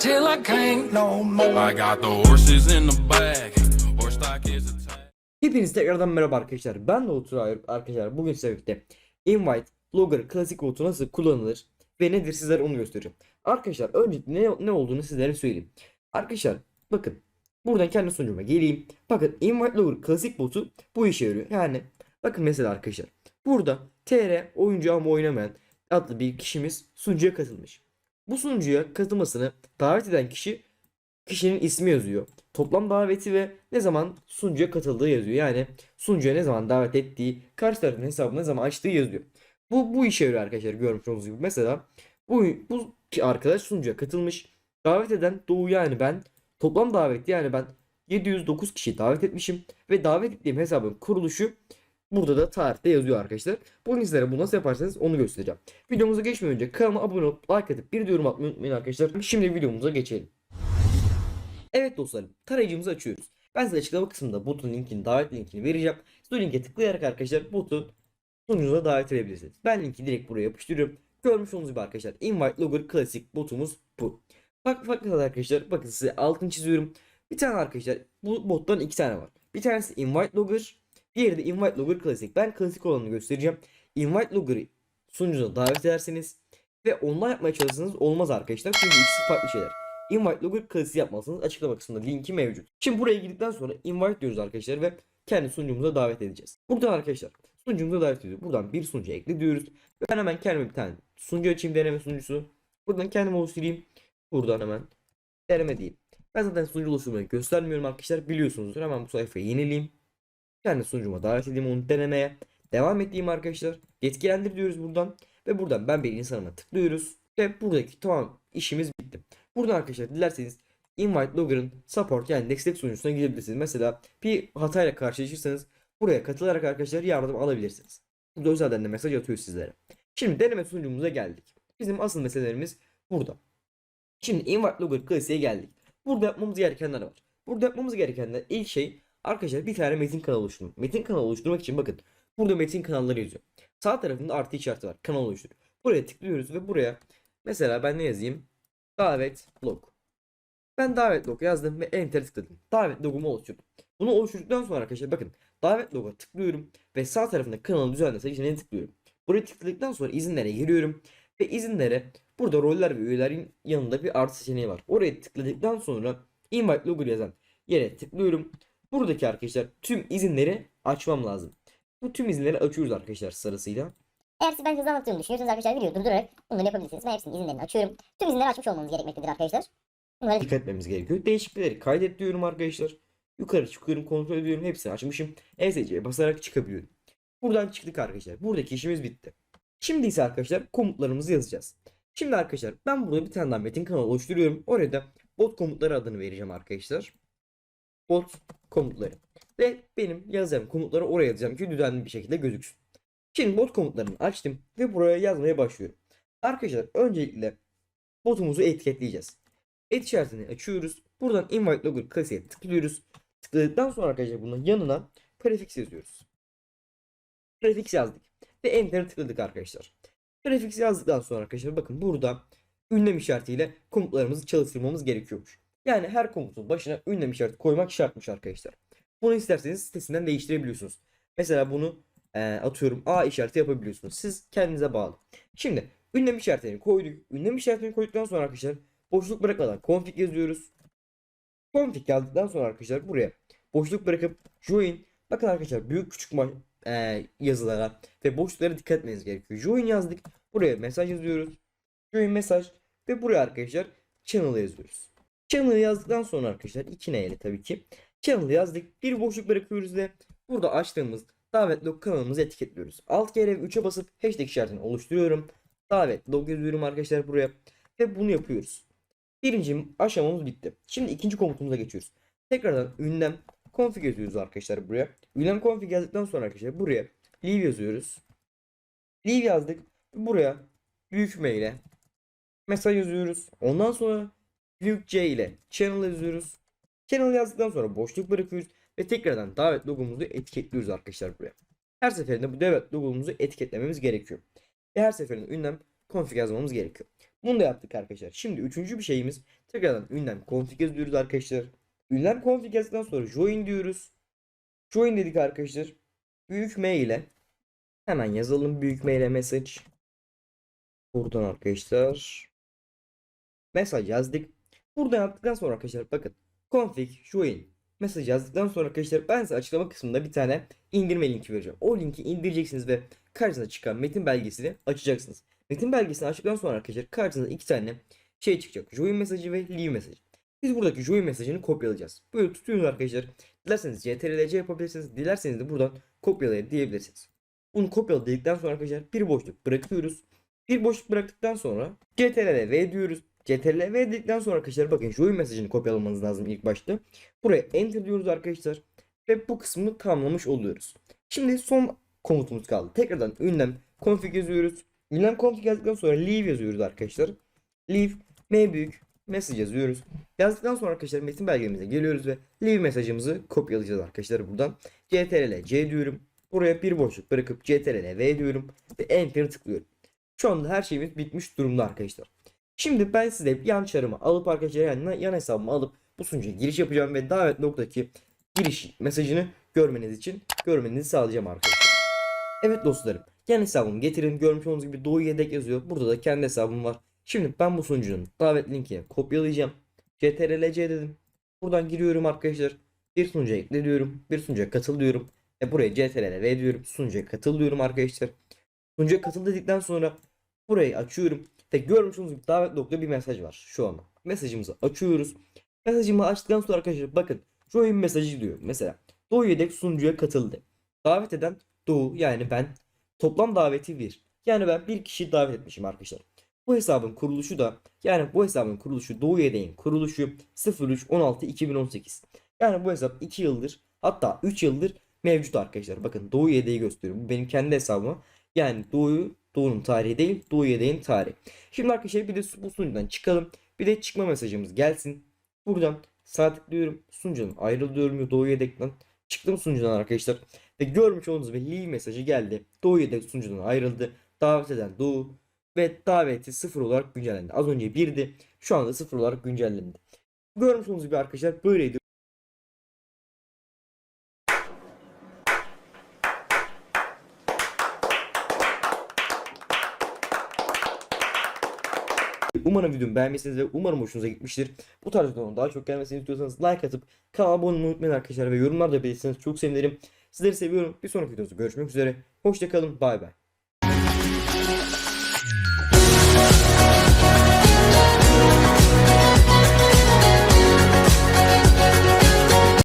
till I can't no more. I got the horses in the back. Horse stock is attached. Hepiniz tekrardan merhaba arkadaşlar. Ben de Otur arkadaşlar. Bugün size birlikte Invite Logger klasik botu nasıl kullanılır ve nedir sizlere onu göstereceğim. Arkadaşlar öncelikle ne, ne olduğunu sizlere söyleyeyim. Arkadaşlar bakın buradan kendi sunucuma geleyim. Bakın Invite Logger klasik botu bu işe yarıyor. Yani bakın mesela arkadaşlar. Burada TR oyuncu ama oynamayan adlı bir kişimiz sunucuya katılmış. Bu sunucuya katılmasını davet eden kişi kişinin ismi yazıyor. Toplam daveti ve ne zaman sunucuya katıldığı yazıyor. Yani sunucuya ne zaman davet ettiği, karşı tarafın hesabını ne zaman açtığı yazıyor. Bu bu işe yarıyor arkadaşlar görmüş olduğunuz gibi. Mesela bu bu arkadaş sunucuya katılmış. Davet eden Doğu yani ben. Toplam davet yani ben 709 kişi davet etmişim ve davet ettiğim hesabın kuruluşu burada da tarihte yazıyor arkadaşlar. Bugün sizlere bunu nasıl yaparsanız onu göstereceğim. Videomuza geçmeden önce kanalıma abone olup like atıp bir de yorum atmayı unutmayın arkadaşlar. Şimdi videomuza geçelim. Evet dostlarım tarayıcımızı açıyoruz. Ben size açıklama kısmında botun linkini, davet linkini vereceğim. Siz o linke tıklayarak arkadaşlar botu sunucunuza davet edebilirsiniz. Ben linki direkt buraya yapıştırıyorum. Görmüş olduğunuz gibi arkadaşlar Invite Logger klasik botumuz bu. Bak bakın arkadaşlar bakın size altını çiziyorum. Bir tane arkadaşlar bu bottan iki tane var. Bir tanesi Invite Logger, diğeri de Invite Logger klasik. Ben klasik olanını göstereceğim. Invite Logger'ı sunucunuza davet ederseniz ve online yapmaya çalışırsanız olmaz arkadaşlar. Çünkü ikisi farklı şeyler. Invite Logger klasiği yapmalısınız. Açıklama kısmında linki mevcut. Şimdi buraya girdikten sonra invite diyoruz arkadaşlar ve kendi sunucumuza davet edeceğiz. Buradan arkadaşlar sunucumuza davet ediyoruz. Buradan bir sunucu ekle diyoruz. Ben hemen kendime bir tane sunucu açayım deneme sunucusu. Buradan kendime oluşturayım. Buradan hemen deneme diyeyim. Ben zaten sunucu oluşturmayı göstermiyorum arkadaşlar. Biliyorsunuzdur. Hemen bu sayfayı yenileyim. Kendi sunucuma davet edeyim onu denemeye. Devam edeyim arkadaşlar. Yetkilendir diyoruz buradan. Ve buradan ben bir insanıma tıklıyoruz. Ve buradaki tamam işimiz bitti. Buradan arkadaşlar dilerseniz Invite Logger'ın support yani destek sunucusuna gidebilirsiniz. Mesela bir hatayla karşılaşırsanız buraya katılarak arkadaşlar yardım alabilirsiniz. Burada özelden de mesaj atıyor sizlere. Şimdi deneme sunucumuza geldik. Bizim asıl meselelerimiz burada. Şimdi Invite Logger klasiğe geldik. Burada yapmamız gerekenler var. Burada yapmamız gerekenler ilk şey arkadaşlar bir tane metin kanalı oluşturmak. Metin kanalı oluşturmak için bakın burada metin kanalları yazıyor. Sağ tarafında artı işareti var. Kanal oluştur. Buraya tıklıyoruz ve buraya mesela ben ne yazayım? Davet log. Ben davet log yazdım ve enter tıkladım. Davet logumu oluşturdum. Bunu oluşturduktan sonra arkadaşlar bakın davet loga tıklıyorum ve sağ tarafında kanalı düzenle seçeneğine tıklıyorum. Buraya tıkladıktan sonra izinlere giriyorum ve izinlere burada roller ve üyelerin yanında bir artı seçeneği var. Oraya tıkladıktan sonra invite logger yazan yere tıklıyorum. Buradaki arkadaşlar tüm izinleri açmam lazım. Bu tüm izinleri açıyoruz arkadaşlar sırasıyla. Eğer siz ben hızlı anlattığımı düşünüyorsanız arkadaşlar videoyu durdurarak bunları yapabilirsiniz. Ben hepsinin izinlerini açıyorum. Tüm izinleri açmış olmanız gerekmektedir arkadaşlar. Bunları dikkat etmemiz gerekiyor. Değişiklikleri kaydet diyorum arkadaşlar. Yukarı çıkıyorum kontrol ediyorum. Hepsini açmışım. ESC'ye basarak çıkabiliyorum. Buradan çıktık arkadaşlar. Buradaki işimiz bitti. Şimdi ise arkadaşlar komutlarımızı yazacağız. Şimdi arkadaşlar ben burada bir tane daha metin kanalı oluşturuyorum. Oraya da bot komutları adını vereceğim arkadaşlar. Bot komutları. Ve benim yazacağım komutları oraya yazacağım ki düzenli bir şekilde gözüksün. Şimdi bot komutlarını açtım ve buraya yazmaya başlıyorum. Arkadaşlar öncelikle botumuzu etiketleyeceğiz. Et işaretini açıyoruz. Buradan invite logger klasiğe tıklıyoruz. Tıkladıktan sonra arkadaşlar bunun yanına prefix yazıyoruz. Prefix yazdık. Ve enter'e tıkladık arkadaşlar. Prefix yazdıktan sonra arkadaşlar bakın burada ünlem işaretiyle komutlarımızı çalıştırmamız gerekiyormuş. Yani her komutun başına ünlem işareti koymak şartmış arkadaşlar. Bunu isterseniz sitesinden değiştirebiliyorsunuz. Mesela bunu e, atıyorum A işareti yapabiliyorsunuz. Siz kendinize bağlı. Şimdi ünlem işaretini koyduk. Ünlem işaretini koyduktan sonra arkadaşlar boşluk bırakmadan config yazıyoruz. Config yazdıktan sonra arkadaşlar buraya boşluk bırakıp join bakın arkadaşlar büyük küçük e, yazılara ve boşluklara dikkat etmeniz gerekiyor. Join yazdık. Buraya mesaj yazıyoruz. Join mesaj ve buraya arkadaşlar channel yazıyoruz. Channel yazdıktan sonra arkadaşlar iki neyle tabii ki. Channel yazdık. Bir boşluk bırakıyoruz ve burada açtığımız davet log kanalımızı etiketliyoruz. Alt kere 3'e basıp hashtag işaretini oluşturuyorum. Davet log yazıyorum arkadaşlar buraya. Ve bunu yapıyoruz. Birinci aşamamız bitti. Şimdi ikinci komutumuza geçiyoruz. Tekrardan ünlem config yazıyoruz arkadaşlar buraya. Ünlem config yazdıktan sonra arkadaşlar buraya leave yazıyoruz. Leave yazdık. Buraya büyük M ile mesaj yazıyoruz. Ondan sonra büyük C ile channel yazıyoruz. Channel yazdıktan sonra boşluk bırakıyoruz ve tekrardan davet logomuzu etiketliyoruz arkadaşlar buraya. Her seferinde bu davet logomuzu etiketlememiz gerekiyor. Ve her seferinde ünlem config yazmamız gerekiyor. Bunu da yaptık arkadaşlar. Şimdi üçüncü bir şeyimiz tekrardan ünlem config yazıyoruz arkadaşlar. Ünlem config yazdıktan sonra join diyoruz. Join dedik arkadaşlar. Büyük M ile hemen yazalım büyük M ile message. Buradan arkadaşlar mesaj yazdık. Burada yaptıktan sonra arkadaşlar bakın config join mesaj yazdıktan sonra arkadaşlar ben size açıklama kısmında bir tane indirme linki vereceğim. O linki indireceksiniz ve karşınıza çıkan metin belgesini açacaksınız. Metin belgesini açtıktan sonra arkadaşlar karşınıza iki tane şey çıkacak. Join mesajı ve leave mesajı. Biz buradaki join mesajını kopyalayacağız. Böyle tutuyoruz arkadaşlar. Dilerseniz CTRL-C yapabilirsiniz. Dilerseniz de buradan kopyalayın diyebilirsiniz. Bunu kopyala sonra arkadaşlar bir boşluk bırakıyoruz. Bir boşluk bıraktıktan sonra CTRL-V diyoruz. CTRL-V dedikten sonra arkadaşlar bakın join mesajını kopyalamanız lazım ilk başta. Buraya enter diyoruz arkadaşlar. Ve bu kısmı tamamlamış oluyoruz. Şimdi son komutumuz kaldı. Tekrardan ünlem config yazıyoruz. Ünlem config yazdıktan sonra leave yazıyoruz arkadaşlar. Leave m büyük message yazıyoruz. Yazdıktan sonra arkadaşlar metin belgemize geliyoruz ve leave mesajımızı kopyalayacağız arkadaşlar buradan. CTRL C diyorum. Buraya bir boşluk bırakıp CTRL V diyorum ve enter tıklıyorum. Şu anda her şeyimiz bitmiş durumda arkadaşlar. Şimdi ben size yan çarımı alıp arkadaşlar yani yan hesabımı alıp bu sunucuya giriş yapacağım ve davet noktaki giriş mesajını görmeniz için görmenizi sağlayacağım arkadaşlar. Evet dostlarım yan hesabımı getirin görmüş olduğunuz gibi Doğu Yedek yazıyor. Burada da kendi hesabım var. Şimdi ben bu sunucunun davet linkini kopyalayacağım. CTRL-C dedim. Buradan giriyorum arkadaşlar. Bir sunucuya ekle diyorum. Bir sunucuya katıl diyorum. Ve buraya CTRL-V diyorum. Sunucuya katıl diyorum arkadaşlar. Sunucuya katıl dedikten sonra burayı açıyorum. Ve görmüş gibi davet nokta bir mesaj var şu an. Mesajımızı açıyoruz. Mesajımı açtıktan sonra arkadaşlar bakın join mesajı diyor. Mesela Doğu Yedek sunucuya katıldı. Davet eden Doğu yani ben toplam daveti 1. Yani ben bir kişi davet etmişim arkadaşlar. Bu hesabın kuruluşu da yani bu hesabın kuruluşu Doğu Yedek'in kuruluşu 03.16.2018. Yani bu hesap 2 yıldır hatta 3 yıldır mevcut arkadaşlar. Bakın Doğu Yedek'i gösteriyorum. Bu benim kendi hesabım. Yani Doğu'yu Doğu'nun tarihi değil Doğu Yedek'in tarihi. Şimdi arkadaşlar bir de bu sunucudan çıkalım. Bir de çıkma mesajımız gelsin. Buradan sağ tıklıyorum. Sunucudan ayrılıyorum Doğu Yedek'ten. Çıktım sunucudan arkadaşlar. Ve görmüş olduğunuz gibi leave mesajı geldi. Doğu Yedek sunucudan ayrıldı. Davet eden Doğu ve daveti sıfır olarak güncellendi. Az önce 1'di. Şu anda sıfır olarak güncellendi. Görmüş olduğunuz gibi arkadaşlar böyleydi. Umarım videomu beğenmişsiniz ve umarım hoşunuza gitmiştir. Bu tarz videoların daha çok gelmesini istiyorsanız like atıp kanala abone olmayı unutmayın arkadaşlar ve yorumlarda belirtirseniz çok sevinirim. Sizleri seviyorum. Bir sonraki videomuzda görüşmek üzere. Hoşçakalın. Bay bay.